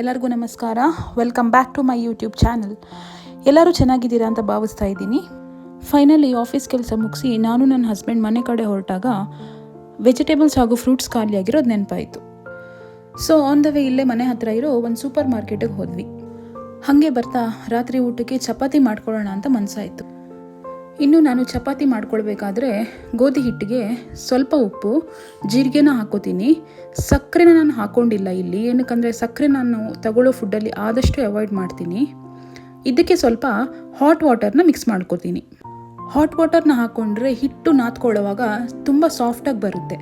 ಎಲ್ಲರಿಗೂ ನಮಸ್ಕಾರ. Welcome back to my YouTube channel ಎಲ್ಲರೂ ಚೆನ್ನಾಗಿದ್ದೀರಾ ಅಂತ ಭಾವಿಸ್ತಾ ಇದ್ದೀನಿ. ಫೈನಲಿ ಆಫೀಸ್ ಕೆಲಸ ಮುಗಿಸಿ ನಾನು ನನ್ನ ಹಸ್ಬೆಂಡ್ ಮನೆ ಕಡೆ ಹೊರಟಾಗ ವೆಜಿಟೇಬಲ್ಸ್ ಹಾಗೂ ಫ್ರೂಟ್ಸ್ ಖಾಲಿಯಾಗಿರೋದು ನೆನಪಾಯಿತು. ಸೊ ಆನ್ ದ ವೇ ಇಲ್ಲೇ ಮನೆ ಹತ್ರ ಇರೋ ಒಂದು ಸೂಪರ್ ಮಾರ್ಕೆಟಿಗೆ ಹೋದ್ವಿ. ಹಾಗೆ ಬರ್ತಾ ರಾತ್ರಿ ಊಟಕ್ಕೆ ಚಪಾತಿ ಮಾಡ್ಕೊಳ್ಳೋಣ ಅಂತ ಮನಸ್ಸಾಯಿತು ಇನ್ನು ನಾನು ಚಪಾತಿ ಮಾಡ್ಕೊಳ್ಬೇಕಾದ್ರೆ ಗೋಧಿ ಹಿಟ್ಟಿಗೆ ಸ್ವಲ್ಪ ಉಪ್ಪು, ಜೀರಿಗೆನ ಹಾಕೋತೀನಿ. ಸಕ್ಕರೆನ ನಾನು ಹಾಕ್ಕೊಂಡಿಲ್ಲ ಇಲ್ಲಿ. ಏನಕ್ಕಂದರೆ ಸಕ್ಕರೆ ನಾನು ತಗೊಳ್ಳೋ ಫುಡ್ಡಲ್ಲಿ ಆದಷ್ಟು ಅವಾಯ್ಡ್ ಮಾಡ್ತೀನಿ. ಇದಕ್ಕೆ ಸ್ವಲ್ಪ ಹಾಟ್ ವಾಟರ್ನ ಮಿಕ್ಸ್ ಮಾಡ್ಕೋತೀನಿ. ಹಾಟ್ ವಾಟರ್ನ ಹಾಕ್ಕೊಂಡ್ರೆ ಹಿಟ್ಟು ನಾದ್ಕೊಳ್ಳೋವಾಗ ತುಂಬ ಸಾಫ್ಟಾಗಿ ಬರುತ್ತೆ.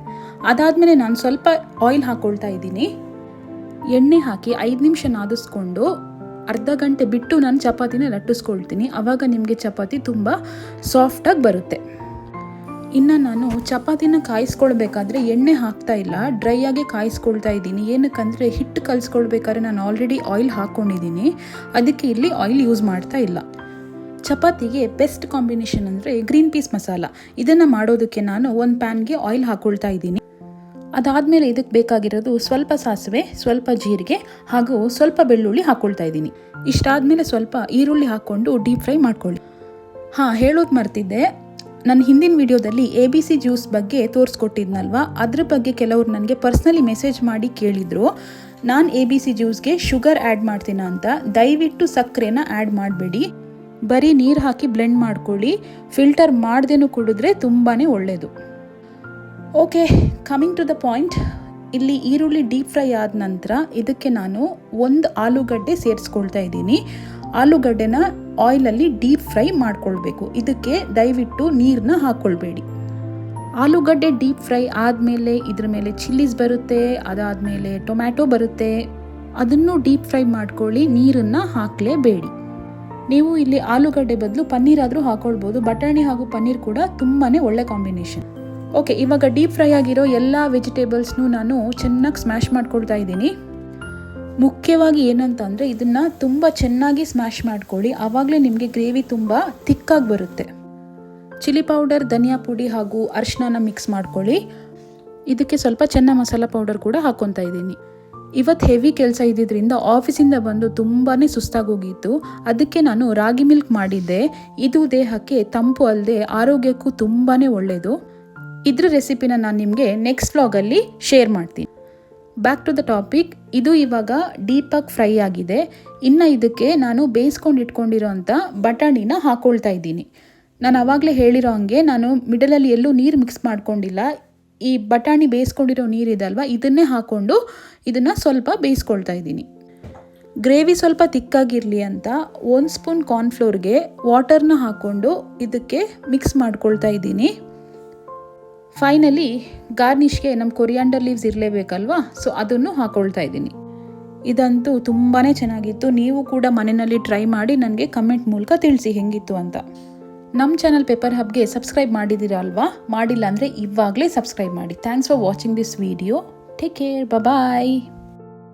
ಅದಾದಮೇಲೆ ನಾನು ಸ್ವಲ್ಪ ಆಯಿಲ್ ಹಾಕ್ಕೊಳ್ತಾ ಇದ್ದೀನಿ. ಎಣ್ಣೆ ಹಾಕಿ ಐದು ನಿಮಿಷ ನಾದಿಸ್ಕೊಂಡು ಅರ್ಧ ಗಂಟೆ ಬಿಟ್ಟು ನಾನು ಚಪಾತಿನ ಲಟ್ಟಿಸ್ಕೊಳ್ತೀನಿ. ಆವಾಗ ನಿಮಗೆ ಚಪಾತಿ ತುಂಬ ಸಾಫ್ಟಾಗಿ ಬರುತ್ತೆ. ಇನ್ನು ನಾನು ಚಪಾತಿನ ಕಾಯಿಸ್ಕೊಳ್ಬೇಕಾದ್ರೆ ಎಣ್ಣೆ ಹಾಕ್ತಾ ಇಲ್ಲ. ಡ್ರೈ ಆಗಿ ಕಾಯಿಸ್ಕೊಳ್ತಾ ಇದ್ದೀನಿ. ಏನಕ್ಕಂದರೆ ಹಿಟ್ಟು ಕಲಿಸ್ಕೊಳ್ಬೇಕಾದ್ರೆ ನಾನು ಆಲ್ರೆಡಿ ಆಯಿಲ್ ಹಾಕ್ಕೊಂಡಿದ್ದೀನಿ ಅದಕ್ಕೆ ಇಲ್ಲಿ ಆಯಿಲ್ ಯೂಸ್ ಮಾಡ್ತಾ ಇಲ್ಲ. ಚಪಾತಿಗೆ ಬೆಸ್ಟ್ ಕಾಂಬಿನೇಷನ್ ಅಂದರೆ ಗ್ರೀನ್ ಪೀಸ್ ಮಸಾಲ ಇದನ್ನು ಮಾಡೋದಕ್ಕೆ ನಾನು ಒಂದು ಪ್ಯಾನ್ಗೆ ಆಯಿಲ್ ಹಾಕ್ಕೊಳ್ತಾ ಇದ್ದೀನಿ. ಅದಾದಮೇಲೆ ಇದಕ್ಕೆ ಬೇಕಾಗಿರೋದು ಸ್ವಲ್ಪ ಸಾಸಿವೆ, ಸ್ವಲ್ಪ ಜೀರಿಗೆ ಹಾಗೂ ಸ್ವಲ್ಪ ಬೆಳ್ಳುಳ್ಳಿ ಹಾಕ್ಕೊಳ್ತಾ ಇದ್ದೀನಿ. ಇಷ್ಟಾದಮೇಲೆ ಸ್ವಲ್ಪ ಈರುಳ್ಳಿ ಹಾಕ್ಕೊಂಡು ಡೀಪ್ ಫ್ರೈ ಮಾಡ್ಕೊಳ್ಳಿ. ಹಾಂ, ಹೇಳೋದು ಮರ್ತಿದ್ದೆ. ನನ್ನ ಹಿಂದಿನ ವಿಡಿಯೋದಲ್ಲಿ ಎ ಬಿ ಸಿ ಜ್ಯೂಸ್ ಬಗ್ಗೆ ತೋರಿಸ್ಕೊಟ್ಟಿದ್ನಲ್ವಾ? ಅದ್ರ ಬಗ್ಗೆ ಕೆಲವರು ನನಗೆ ಪರ್ಸ್ನಲಿ ಮೆಸೇಜ್ ಮಾಡಿ ಕೇಳಿದರು. ನಾನು ಎ ಬಿ ಸಿ ಜ್ಯೂಸ್ಗೆ ಶುಗರ್ ಆ್ಯಡ್ ಮಾಡ್ತೀನ ಅಂತ. ದಯವಿಟ್ಟು ಸಕ್ಕರೆನ ಆ್ಯಡ್ ಮಾಡಬೇಡಿ. ಬರೀ ನೀರು ಹಾಕಿ ಬ್ಲೆಂಡ್ ಮಾಡ್ಕೊಳ್ಳಿ. ಫಿಲ್ಟರ್ ಮಾಡ್ದೇನೂ ಕುಡಿದ್ರೆ ತುಂಬಾ ಒಳ್ಳೆಯದು okay coming to the point ಇಲ್ಲಿ ಈರುಳ್ಳಿ ಡೀಪ್ ಫ್ರೈ ಆದ ನಂತರ ಇದಕ್ಕೆ ನಾನು ಒಂದು ಆಲೂಗಡ್ಡೆ ಸೇರಿಸ್ಕೊಳ್ತಾ ಇದ್ದೀನಿ. ಆಲೂಗಡ್ಡೆನ ಆಯಿಲಲ್ಲಿ ಡೀಪ್ ಫ್ರೈ ಮಾಡ್ಕೊಳ್ಬೇಕು. ಇದಕ್ಕೆ ದಯವಿಟ್ಟು ನೀರನ್ನ ಹಾಕ್ಕೊಳ್ಬೇಡಿ ಆಲೂಗಡ್ಡೆ ಡೀಪ್ ಫ್ರೈ ಆದಮೇಲೆ ಇದ್ರ ಮೇಲೆ ಚಿಲ್ಲೀಸ್ ಬರುತ್ತೆ, ಅದಾದಮೇಲೆ ಟೊಮ್ಯಾಟೊ ಬರುತ್ತೆ. ಅದನ್ನು ಡೀಪ್ ಫ್ರೈ ಮಾಡ್ಕೊಳ್ಳಿ, ನೀರನ್ನು ಹಾಕಲೇಬೇಡಿ. ನೀವು ಇಲ್ಲಿ ಆಲೂಗಡ್ಡೆ ಬದಲು ಪನ್ನೀರ್ ಆದರೂ ಹಾಕೊಳ್ಬೋದು. ಬಟಾಣಿ ಹಾಗೂ ಪನ್ನೀರ್ ಕೂಡ ತುಂಬಾ ಒಳ್ಳೆ ಕಾಂಬಿನೇಷನ್ ಓಕೆ, ಇವಾಗ ಡೀಪ್ ಫ್ರೈ ಆಗಿರೋ ಎಲ್ಲ ವೆಜಿಟೇಬಲ್ಸ್ನೂ ನಾನು ಚೆನ್ನಾಗಿ ಸ್ಮ್ಯಾಶ್ ಮಾಡ್ಕೊಳ್ತಾ ಇದ್ದೀನಿ. ಮುಖ್ಯವಾಗಿ ಏನಂತ ಅಂದರೆ ಇದನ್ನು ತುಂಬ ಚೆನ್ನಾಗಿ ಸ್ಮ್ಯಾಶ್ ಮಾಡ್ಕೊಳ್ಳಿ. ಆವಾಗಲೇ ನಿಮಗೆ ಗ್ರೇವಿ ತುಂಬ ತಿಕ್ಕಾಗಿ ಬರುತ್ತೆ. ಚಿಲ್ಲಿ ಪೌಡರ್, ಧನಿಯಾ ಪುಡಿ ಹಾಗೂ ಅರಿಶಿನ ಮಿಕ್ಸ್ ಮಾಡ್ಕೊಳ್ಳಿ. ಇದಕ್ಕೆ ಸ್ವಲ್ಪ ಚೆನ್ನ ಮಸಾಲ ಪೌಡರ್ ಕೂಡ ಹಾಕ್ಕೊತಾ ಇದ್ದೀನಿ. ಇವತ್ತು ಹೆವಿ ಕೆಲಸ ಇದ್ದಿದ್ದರಿಂದ ಆಫೀಸಿಂದ ಬಂದು ತುಂಬಾ ಸುಸ್ತಾಗೋಗಿತ್ತು. ಅದಕ್ಕೆ ನಾನು ರಾಗಿ ಮಿಲ್ಕ್ ಮಾಡಿದ್ದೆ. ಇದು ದೇಹಕ್ಕೆ ತಂಪು ಅಲ್ಲದೆ ಆರೋಗ್ಯಕ್ಕೂ ತುಂಬಾ ಒಳ್ಳೆಯದು ಇದ್ರ ರೆಸಿಪಿನ ನಾನು ನಿಮಗೆ ನೆಕ್ಸ್ಟ್ ವ್ಲಾಗಲ್ಲಿ ಶೇರ್ ಮಾಡ್ತೀನಿ. ಬ್ಯಾಕ್ ಟು ದ ಟಾಪಿಕ್ ಇದು ಇವಾಗ ಡೀಪಾಗಿ ಫ್ರೈ ಆಗಿದೆ. ಇನ್ನು ಇದಕ್ಕೆ ನಾನು ಬೇಯಿಸ್ಕೊಂಡು ಇಟ್ಕೊಂಡಿರೋಂಥ ಬಟಾಣಿನ ಹಾಕ್ಕೊಳ್ತಾ ಇದ್ದೀನಿ. ನಾನು ಆವಾಗಲೇ ಹೇಳಿರೋ ಹಂಗೆ ನಾನು ಮಿಡಲಲ್ಲಿ ಎಲ್ಲೂ ನೀರು ಮಿಕ್ಸ್ ಮಾಡ್ಕೊಂಡಿಲ್ಲ. ಈ ಬಟಾಣಿ ಬೇಯಿಸ್ಕೊಂಡಿರೋ ನೀರಿದಲ್ವ ಇದನ್ನೇ ಹಾಕ್ಕೊಂಡು ಇದನ್ನು ಸ್ವಲ್ಪ ಬೇಯಿಸ್ಕೊಳ್ತಾ ಇದ್ದೀನಿ. ಗ್ರೇವಿ ಸ್ವಲ್ಪ ತಿಕ್ಕಾಗಿರಲಿ ಅಂತ ಒಂದು ಸ್ಪೂನ್ ಕಾರ್ನ್ಫ್ಲೋರ್ಗೆ ವಾಟರ್ನ ಹಾಕ್ಕೊಂಡು ಇದಕ್ಕೆ ಮಿಕ್ಸ್ ಮಾಡ್ಕೊಳ್ತಾ ಇದ್ದೀನಿ. ಫೈನಲಿ ಗಾರ್ನಿಷ್ಗೆ ನಮ್ಮ ಕೊರಿಯಾಂಡರ್ ಲೀವ್ಸ್ ಇರಲೇಬೇಕಲ್ವಾ? ಸೊ ಅದನ್ನು ಹಾಕೊಳ್ತಾ ಇದ್ದೀನಿ. ಇದಂತೂ ತುಂಬಾ ಚೆನ್ನಾಗಿತ್ತು. ನೀವು ಕೂಡ ಮನೆಯಲ್ಲಿ ಟ್ರೈ ಮಾಡಿ ನನಗೆ ಕಮೆಂಟ್ ಮೂಲಕ ತಿಳಿಸಿ ಹೆಂಗಿತ್ತು ಅಂತ. ನಮ್ಮ ಚಾನಲ್ ಪೇಪರ್ ಹಬ್ಗೆ ಸಬ್ಸ್ಕ್ರೈಬ್ ಮಾಡಿದ್ದೀರಾ ಅಲ್ವಾ ಮಾಡಿಲ್ಲ ಅಂದರೆ ಇವಾಗಲೇ ಸಬ್ಸ್ಕ್ರೈಬ್ ಮಾಡಿ. Thanks for watching this video take care bye